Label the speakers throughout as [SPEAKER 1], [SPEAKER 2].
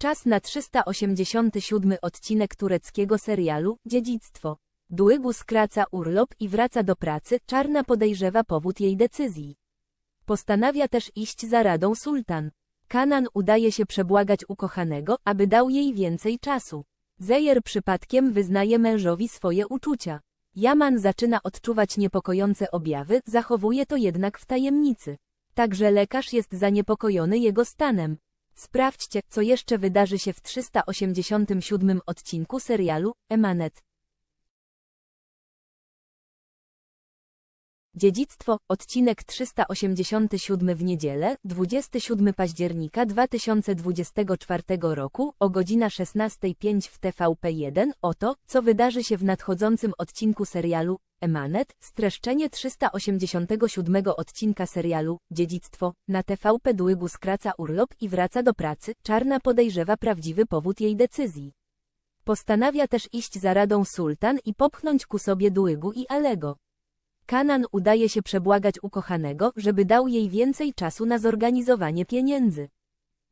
[SPEAKER 1] Czas na 387 odcinek tureckiego serialu Dziedzictwo. Dłygu skraca urlop i wraca do pracy, Czarna podejrzewa powód jej decyzji. Postanawia też iść za radą sultan. Kanan udaje się przebłagać ukochanego, aby dał jej więcej czasu. Zejer przypadkiem wyznaje mężowi swoje uczucia. Jaman zaczyna odczuwać niepokojące objawy, zachowuje to jednak w tajemnicy. Także lekarz jest zaniepokojony jego stanem. Sprawdźcie, co jeszcze wydarzy się w 387 odcinku serialu Emanet. Dziedzictwo, odcinek 387 w niedzielę, 27 października 2024 roku, o godzina 16.05 w TVP1, oto, co wydarzy się w nadchodzącym odcinku serialu Emanet, streszczenie 387 odcinka serialu Dziedzictwo, na TVP Dłygu skraca urlop i wraca do pracy, Czarna podejrzewa prawdziwy powód jej decyzji. Postanawia też iść za radą sultan i popchnąć ku sobie Dłygu i Alego. Kanan udaje się przebłagać ukochanego, żeby dał jej więcej czasu na zorganizowanie pieniędzy.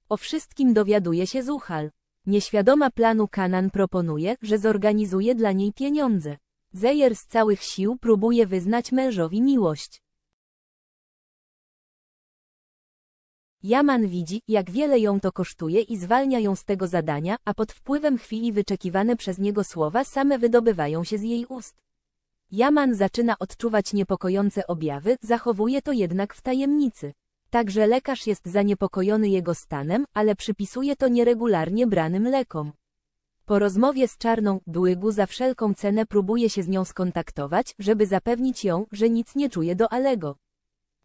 [SPEAKER 1] O wszystkim dowiaduje się Zuhal. Nieświadoma planu Kanan proponuje, że zorganizuje dla niej pieniądze. Zejer z całych sił próbuje wyznać mężowi miłość. Jaman widzi, jak wiele ją to kosztuje i zwalnia ją z tego zadania, a pod wpływem chwili wyczekiwane przez niego słowa same wydobywają się z jej ust. Jaman zaczyna odczuwać niepokojące objawy, zachowuje to jednak w tajemnicy. Także lekarz jest zaniepokojony jego stanem, ale przypisuje to nieregularnie branym lekom. Po rozmowie z Czarną, Dłygu za wszelką cenę próbuje się z nią skontaktować, żeby zapewnić ją, że nic nie czuje do Alego.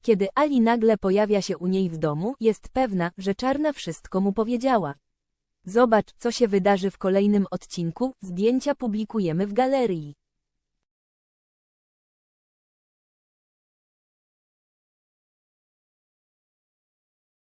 [SPEAKER 1] Kiedy Ali nagle pojawia się u niej w domu, jest pewna, że Czarna wszystko mu powiedziała. Zobacz, co się wydarzy w kolejnym odcinku, zdjęcia publikujemy w galerii.